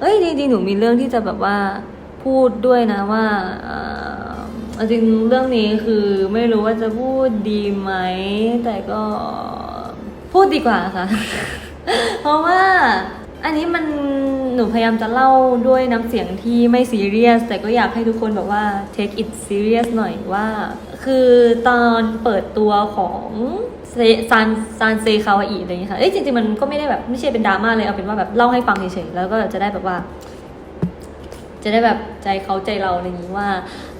เอ้ยจริงๆหนูมีเรื่องที่จะแบบว่าพูดด้วยนะว่าจริงเรื่องนี้คือไม่รู้ว่าจะพูดดีไหม แต่ก็พูดดีกว่าค่ะ เพราะว่าอันนี้มันหนูพยายามจะเล่าด้วยน้ำเสียงที่ไม่ซีเรียสแต่ก็อยากให้ทุกคนแบบว่า take it serious หน่อยว่า คือตอนเปิดตัวของซานซานเซคาวาอิอะไรอย่างเงี้ยค่ะ เอ้ยจริงๆมันก็ไม่ได้แบบไม่ใช่เป็นดราม่าเลยเอาเป็นว่าแบบเล่าให้ฟังเฉยๆแล้วก็จะได้แบบว่า จะได้แบบใจเขาใจเราอะไรอย่างนี้ว่า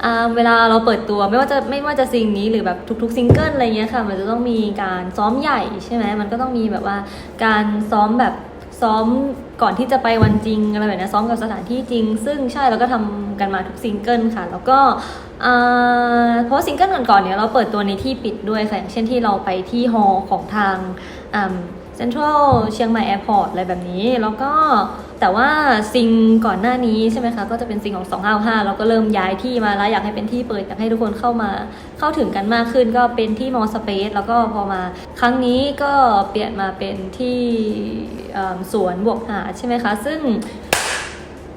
อ่าเวลาเราเปิดตัวไม่ว่าจะไม่ว่าจะซิงนี้หรือแบบทุกๆซิงเกิลอะไรเงี้ยค่ะ มันจะต้องมีการซ้อมใหญ่ใช่ไหมมันก็ต้องมีแบบว่าการซ้อมแบบ ซ้อมก่อนที่จะไปวันจริงอะไรแบบนี้ซ้อมกับสถานที่จริง ซึ่งใช่เราก็ทำกันมาทุกซิงเกิลค่ะ แล้วก็เพราะซิงเกิลก่อนๆเนี่ยเราเปิดตัวในที่ปิดด้วยค่ะอย่างเช่นที่เราไปที่ฮอลล์ของทางเซ็นทรัลเชียงใหม่แอร์พอร์ตอะไรแบบนี้แล้วก็ แต่ว่าซิงก่อนหน้านี้ใช่ไหมคะ ก็จะเป็นซิงของ 255 เราก็เริ่มย้ายที่มาแล้วอยากให้เป็นที่เปิดอยากให้ทุกคนเข้ามาเข้าถึงกันมากขึ้น ก็เป็นที่มอสเปซแล้วก็พอมาครั้งนี้ก็เปลี่ยนมาเป็นที่สวนบวกหาใช่ไหมคะ ซึ่ง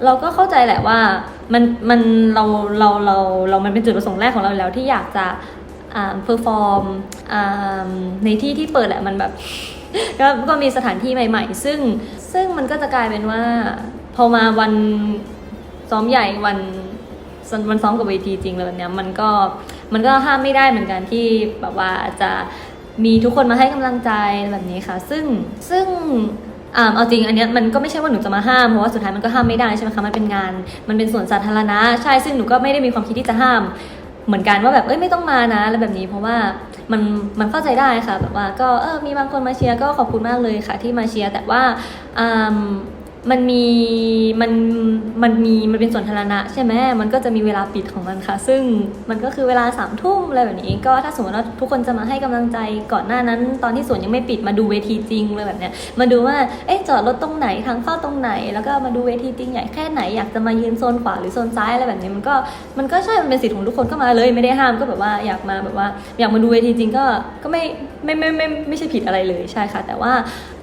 เราก็เข้าใจแหละว่ามันมันเราเราเราเรามันเป็นจุดประสงค์แรกของเราแล้วที่อยากจะอ่าเพอร์ฟอร์มในที่ที่เปิดแหละมันแบบก็มีสถานที่ใหม่ ๆ ซึ่ง ซึ่งมันก็จะกลายเป็นว่า พอมาวันซ้อมใหญ่วันวันซ้อมกับเวทีจริงเลยเนี้ยมันก็มันก็ห้ามไม่ได้เหมือนกันที่แบบว่าจะมีทุกคนมาให้กำลังใจแบบนี้ค่ะ ซึ่งซึ่งอ่าเอาจริงอันเนี้ยมันก็ไม่ใช่ว่าหนูจะมาห้ามเพราะว่าสุดท้ายมันก็ห้ามไม่ได้ใช่ไหมคะมันเป็นงาน มันเป็นส่วนสาธารณะใช่ซึ่งหนูก็ไม่ได้มีความคิดที่จะห้าม เหมือนกันว่าแบบเอ้ยไม่ต้องมานะอะไรแบบนี้เพราะว่า มันมันเข้าใจได้ค่ะแบบว่าก็เออมีบางคนมาเชียร์ก็ขอบคุณมากเลยค่ะที่มาเชียร์แต่ว่าอ่า มันมีมันมันมีมันเป็นส่วนสาธารณะใช่ไหมมันก็จะมีเวลาปิดของมันค่ะ ซึ่งมันก็คือเวลาสามทุ่มอะไรแบบนี้ ก็ถ้าสมมติว่าทุกคนจะมาให้กำลังใจก่อนหน้านั้น ตอนที่สวนยังไม่ปิดมาดูเวทีจริงเลยแบบเนี้ยมาดูว่าเอ๊ะจอดรถตรงไหนทางเข้าตรงไหน แล้วก็มาดูเวทีจริงใหญ่แค่ไหนอยากจะมายืนโซนขวาหรือโซนซ้ายอะไรแบบนี้มันก็มันก็ใช่มันเป็นสิทธิ์ของทุกคนก็มาเลยไม่ได้ห้ามก็แบบว่าอยากมาแบบว่า อยากมาดูเวทีจริงก็ก็ไม่ไม่ไม่ไม่ไม่ใช่ผิดอะไรเลยใช่ค่ะ แต่ว่า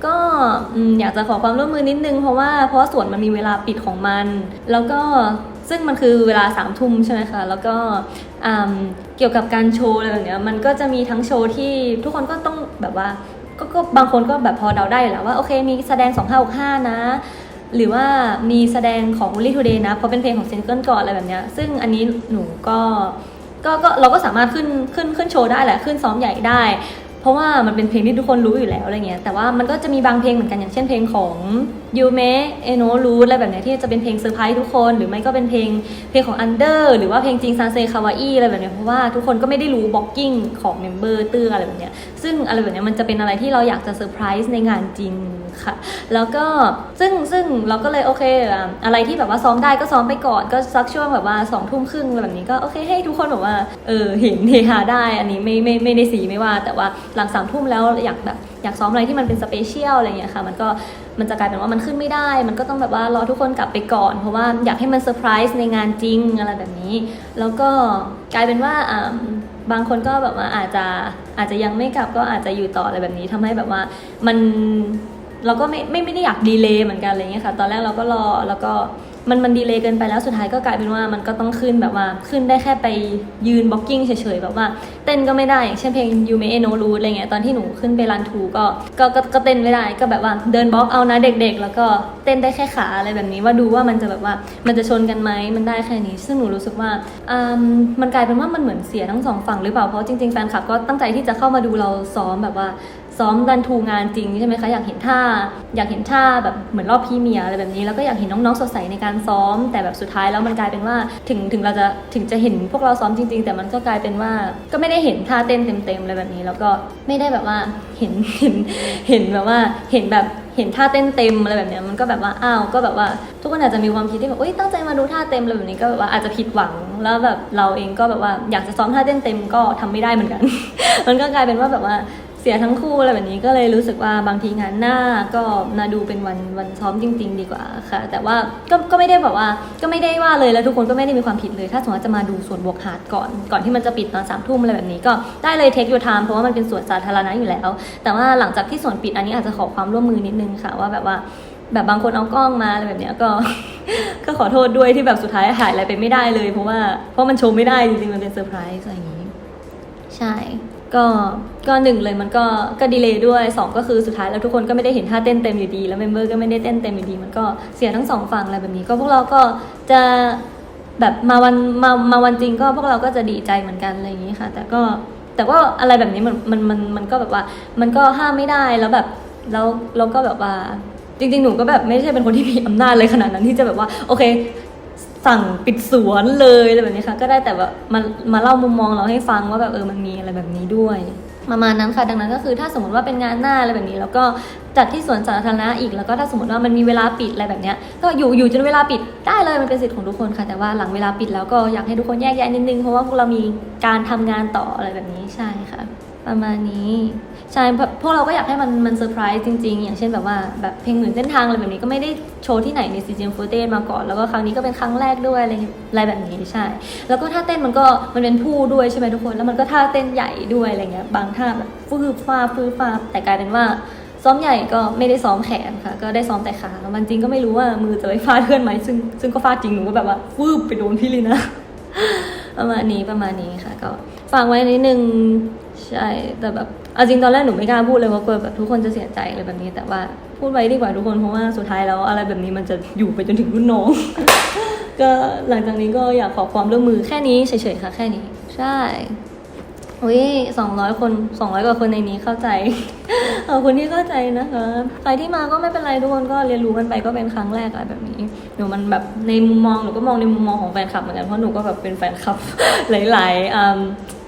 ก็อยากจะขอความร่วมมือนิดนึงเพราะว่าเพราะสวนมันมีเวลาปิดของมัน แล้วก็ซึ่งมันคือเวลาสามทุ่มใช่ไหมคะ แล้วก็เกี่ยวกับการโชว์อะไรแบบเนี้ยมันก็จะมีทั้งโชว์ที่ทุกคนก็ต้องแบบว่าก็ก็บางคนก็แบบพอเดาได้อยู่แล้วว่าโอเคมีแสดง 2565 นะ หรือว่ามีแสดงของ Only Today นะ เพราะเป็นเพลงของซิงเกิลก่อนอะไรแบบเนี้ยซึ่งอันนี้หนูก็ก็ก็เราก็สามารถขึ้นขึ้นขึ้นโชว์ได้แหละ ขึ้นซ้อมใหญ่ได้ ราะว่ามันเป็นเพลงที่ทุกคนรู้อยู่แล้วอะไรเงี้ยแต่ว่ามันก็จะมีบางเพลงเหมือนกันอย่างเช่นเพลงของยูเมะเอโนรูอะไรแบบเนี้ยที่จะเป็นเพลงเซอร์ไพรส์ทุกคน หรือไม่ก็เป็นเพลงเพลงของอันเดอร์หรือว่าเพลงจริงซานเซคาวาอีอะไรแบบเนี้ยเพราะว่าทุกคนก็ไม่ได้รู้บ็อกกิ้งของเมมเบอร์เตื้ออะไรแบบเนี้ยซึ่งอะไรแบบเนี้ยมันจะเป็นอะไรที่เราอยากจะเซอร์ไพรส์ในงานจริงค่ะแล้วก็ซึ่งซึ่งเราก็เลยโอเค อะอะไรที่แบบว่าซ้อมได้ก็ซ้อมไปก่อนก็สักช่วงแบบว่าสองทุ่มครึ่งอะไรแบบนี้ก็โอเคให้ทุกคนแบบว่าเออเห็นเฮฮาได้ อันนี้ไม่ไม่ไม่ได้สีไม่ว่าแต่ว่าหลังสามทุ่มแล้วอยากแบบอยากซ้อมอะไรที่มันเป็นสเปเชียลอะไรเงี้ยค่ะ มันก็มันจะกลายเป็นว่ามันขึ้นไม่ได้ มันก็ต้องแบบว่ารอทุกคนกลับไปก่อน เพราะว่าอยากให้มันเซอร์ไพรส์ในงานจริงอะไรแบบนี้ แล้วก็กลายเป็นว่าอ่าบางคนก็แบบว่าอาจจะอาจจะยังไม่กลับก็อาจจะอยู่ต่ออะไรแบบนี้ทำให้แบบว่ามันเราก็ไม่ไม่ไม่ได้อยากดีเลย์เหมือนกันอะไรเงี้ยค่ะ ตอนแรกเราก็รอแล้วก็ มันมันดีเลยเกินไปแล้วสุดท้ายก็กลายเป็นว่ามันก็ต้องขึ้นแบบว่าขึ้นได้แค่ไปยืนบล็อกกิ้งเฉยๆแบบว่าเต้นก็ไม่ได้อย่างเช่นเพลง You May No Root อะไรเงี้ยตอนที่หนูขึ้นไปรันทูก็ก็ก็ก็เต้นไม่ได้ก็แบบว่าเดินบล็อกเอานะเด็กๆ แล้วก็เต้นได้แค่ขาอะไรแบบนี้ว่าดูว่ามันจะแบบว่ามันจะชนกันไหมมันได้แค่นี้ ซึ่งหนูรู้สึกว่าอืมมันกลายเป็นว่ามันเหมือนเสียทั้งสองฝั่งหรือเปล่าเพราะจริงๆแฟนคลับก็ตั้งใจที่จะเข้ามาดูเราซ้อมแบบว่า ซ้อมรันทูงานจริงใช่ไหมคะอยากเห็นท่า อยากเห็นท่าแบบเหมือนรอบพรีเมียอะไรแบบนี้ แล้วก็อยากเห็นน้องๆสดใสในการซ้อม แต่แบบสุดท้ายแล้วมันกลายเป็นว่าถึงถึงเราจะถึงจะเห็นพวกเราซ้อมจริง ๆ แต่มันก็กลายเป็นว่าก็ไม่ได้เห็นท่าเต้นเต็มๆอะไรแบบนี้ แล้วก็ไม่ได้แบบว่าเห็นเห็นเห็นแบบว่าเห็นแบบเห็นท่าเต้นเต็มอะไรแบบนี้มันก็แบบว่าอ้าวก็แบบว่าทุกคนอาจจะมีความคิดที่แบบเอ้ยตั้งใจมาดูท่าเต็มอะไรแบบนี้ก็แบบว่าอาจจะผิดหวังแล้วแบบเราเองก็แบบว่าอยากจะซ้อมท่าเต้นเต็มก็ทำไม่ได้เหมือนกัน มันก็กลายเป็นว่าแบบว่า สียทั้งคู่อะไรแบบนี้ก็เลยรู้สึกว่าบางทีงานหน้าก็มาดูเป็นวันวันซ้อมจริง ๆ ดีกว่าค่ะ แต่ว่าก็ก็ไม่ได้แบบว่าก็ไม่ได้ว่าเลยแล้วทุกคนก็ไม่ได้มีความผิดเลย ถ้าสมมติจะมาดูส่วนบวกหาดก่อน ก่อนที่มันจะปิดตอนสามทุ่มอะไรแบบนี้ก็ได้เลยเทคยูไทม์เพราะว่ามันเป็นส่วนสาธารณะอยู่แล้ว แต่ว่าหลังจากที่ส่วนปิดอันนี้อาจจะขอความร่วมมือนิดนึงค่ะว่าแบบว่าแบบบางคนเอากล้องมาอะไรแบบเนี้ยก็ ก็ขอโทษด้วยที่แบบสุดท้ายถ่ายอะไรไปไม่ได้เลย เพราะว่าเพราะมันโชว์ไม่ได้จริงๆมันเป็นเซอร์ไพรส์อะไรอย่างนี้ ใช่ ก็ก็หนึ่งเลยมันก็ก็ดีเลยด้วยสองก็คือสุดท้ายแล้วทุกคนก็ไม่ได้เห็นท่าเต้นเต็มอยู่ดี แล้วเมมเบอร์ก็ไม่ได้เต้นเต็มอยู่ดี มันก็เสียทั้งสองฝั่งอะไรแบบนี้ ก็พวกเราก็จะแบบมาวันมามาวันจริงก็พวกเราก็จะดีใจเหมือนกันอะไรอย่างนี้ค่ะ แต่ก็แต่ว่าอะไรแบบนี้มันมันมันมันก็แบบว่า มันก็ห้ามไม่ได้แล้วแบบแล้วเราก็แบบว่าจริงๆ หนูก็แบบไม่ใช่เป็นคนที่มีอำนาจเลยขนาดนั้นที่จะแบบว่าโอเค สั่งปิดสวนเลยอะไรแบบนี้ค่ะ ก็ได้แต่แบบมามาเล่ามุมมองเราให้ฟังว่าแบบเออมันมีอะไรแบบนี้ด้วยประมาณนั้นค่ะดังนั้นก็คือถ้าสมมติว่าเป็นงานหน้าอะไรแบบนี้ แล้วก็จัดที่สวนสาธารณะอีกแล้วก็ถ้าสมมติว่ามันมีเวลาปิดอะไรแบบนี้ก็อยู่อยู่จนเวลาปิดได้เลยมันเป็นสิทธิ์ของทุกคนค่ะ แต่ว่าหลังเวลาปิดแล้วก็อยากให้ทุกคนแยกแยะนิดนึงเพราะว่าพวกเรามีการทำงานต่ออะไรแบบนี้ใช่ค่ะ ประมาณนี้ ใช่พวกเราก็อยากให้มันมันเซอร์ไพรส์จริง ๆ อย่างเช่นแบบว่าแบบเพลงหมื่นเส้นทางอะไรแบบนี้ก็ไม่ได้โชว์ที่ไหนในซีจีเอ็มฟูเต้มาก่อน แล้วก็ครั้งนี้ก็เป็นครั้งแรกด้วยอะไรอะไรแบบนี้ใช่ แล้วก็ท่าเต้นมันก็มันเป็นผู้ด้วยใช่ไหมทุกคน แล้วมันก็ท่าเต้นใหญ่ด้วยอะไรเงี้ยบางท่าแบบฟืบฟ้าฟืบฟ้าแต่กลายเป็นว่าซ้อมใหญ่ก็ไม่ได้ซ้อมแขนค่ะ ก็ได้ซ้อมแต่ขามันจริงก็ไม่รู้ว่ามือจะไปฟาดเพื่อนไหมซึ่งซึ่งก็ฟาดจริงหนูก็แบบว่าฟืบไปโดนพี่ลีนะประมาณนี้ประมาณนี้ค่ะ ก็ฝากไว้นิดนึงใช่แต่แบบ เอาจริงตอนแรกหนูไม่กล้าพูดเลยว่ากลัวแบบทุกคนจะเสียใจอะไรแบบนี้ แต่ว่าพูดไว้ดีกว่าทุกคนเพราะว่าสุดท้ายแล้วอะไรแบบนี้มันจะอยู่ไปจนถึงรุ่นน้อง ก็หลังจากนี้ก็อยากขอความร่วมมือแค่นี้เฉยๆค่ะแค่นี้ ใช่ อุ้ยสองร้อยคนสองร้อยกว่าคนในนี้เข้าใจขอบคุณที่เข้าใจนะคะใครที่มาก็ไม่เป็นไรทุกคนก็เรียนรู้กันไปก็เป็นครั้งแรกอะไรแบบนี้ หนูมันแบบในมุมมองหนูก็มองในมุมมองของแฟนคลับเหมือนกันเพราะหนูก็แบบเป็นแฟนคลับหลายๆอืม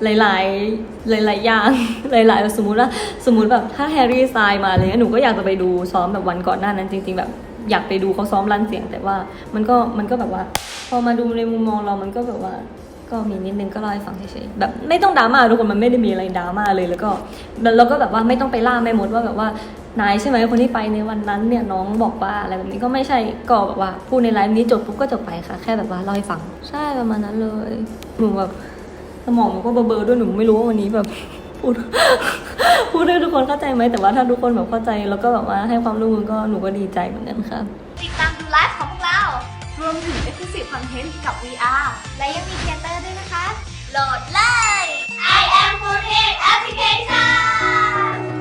หลายๆ หลายๆ อย่าง หลายๆ สมมุติว่า สมมุติแบบถ้าแฮร์รี่ทรายมาอะไรเงี้ย หนูก็อยากจะไปดูซ้อมแบบวันก่อนหน้านั้นจริง ๆ แบบอยากไปดูเขาซ้อมรันเสียง แต่ว่ามันก็มันก็แบบว่า พอมาดูในมุมมองเรามันก็แบบว่า ก็มีนิดนึงก็เล่าให้ฟังเฉยๆแบบไม่ต้องดราม่าทุกคนมันไม่ได้มีอะไรดราม่าเลยแล้วก็แล้วก็แบบว่าไม่ต้องไปล่าแม่มดว่าแบบว่านายใช่ไหมคนที่ไปในวันนั้นเนี่ยน้องบอกว่าอะไรแบบนี้ก็ไม่ใช่ก็แบบว่าพูดในไลฟ์นี้จบปุ๊บก็จบไปค่ะ แค่แบบว่าเล่าให้ฟัง ใช่ประมาณนั้นเลยหนูแบบสมองมันก็เบลอๆด้วยหนูไม่รู้ว่าวันนี้แบบพูดพูดให้ทุกคนเข้าใจไหมแต่ว่าถ้าทุกคนแบบเข้าใจแล้วก็แบบว่าให้ความร่วมมือก็หนูก็ดีใจเหมือนกันค่ะติดตามดูไลฟ์ของพวกเรา รวมถึง Exclusive Content กับ VR และยังมีเทเตอร์ด้วยนะคะ โหลดเลย I am 4 Application